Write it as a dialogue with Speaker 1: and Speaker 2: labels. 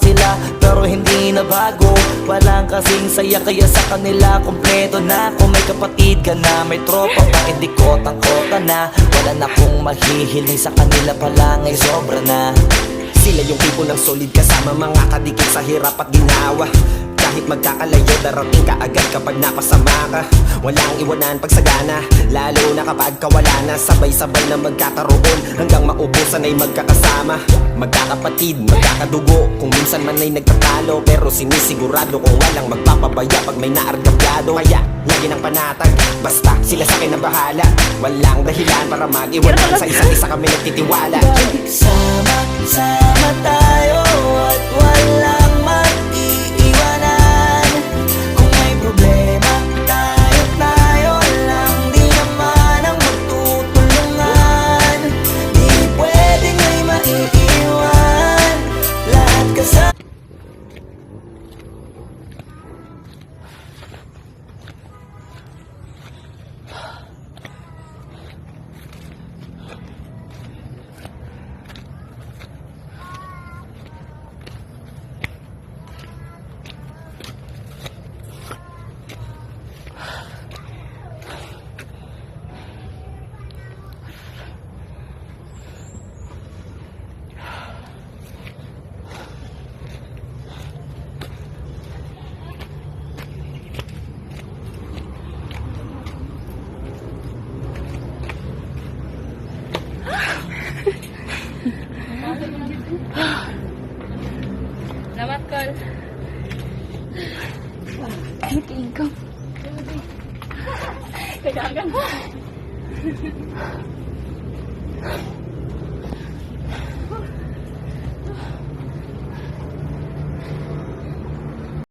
Speaker 1: sila pero hindi na bago. Walang kasing saya kaya sa kanila kompleto na. Kung may kapatid ka na may tropa pa hindi kotang-kota na. Wala na kong mahihiling sa kanila pa lang ay sobra na.
Speaker 2: Sila yung tipo ng solid kasama mga kadikit sa hirap at ginawa Kahit magkakalayo darating ka agad kapag napasama ka. Walang iwanan pag sagana Lalo na kapag kawala na. Sabay-sabay na magkakaroon Hanggang maubusan ay magkakasama. Magkakapatid, magkakadugo Kung minsan man ay nagtatalo. Pero sinisigurado kung walang magpapabaya Pag may naargabyado. Kaya lagi ng panatag Basta sila sa akin na bahala. Walang dahilan para mag-iwanan. Sa isa't isa kami nagtitiwala.
Speaker 1: Sama-sama
Speaker 3: Salamat, Col.
Speaker 4: Ikaw.
Speaker 3: Kailangan.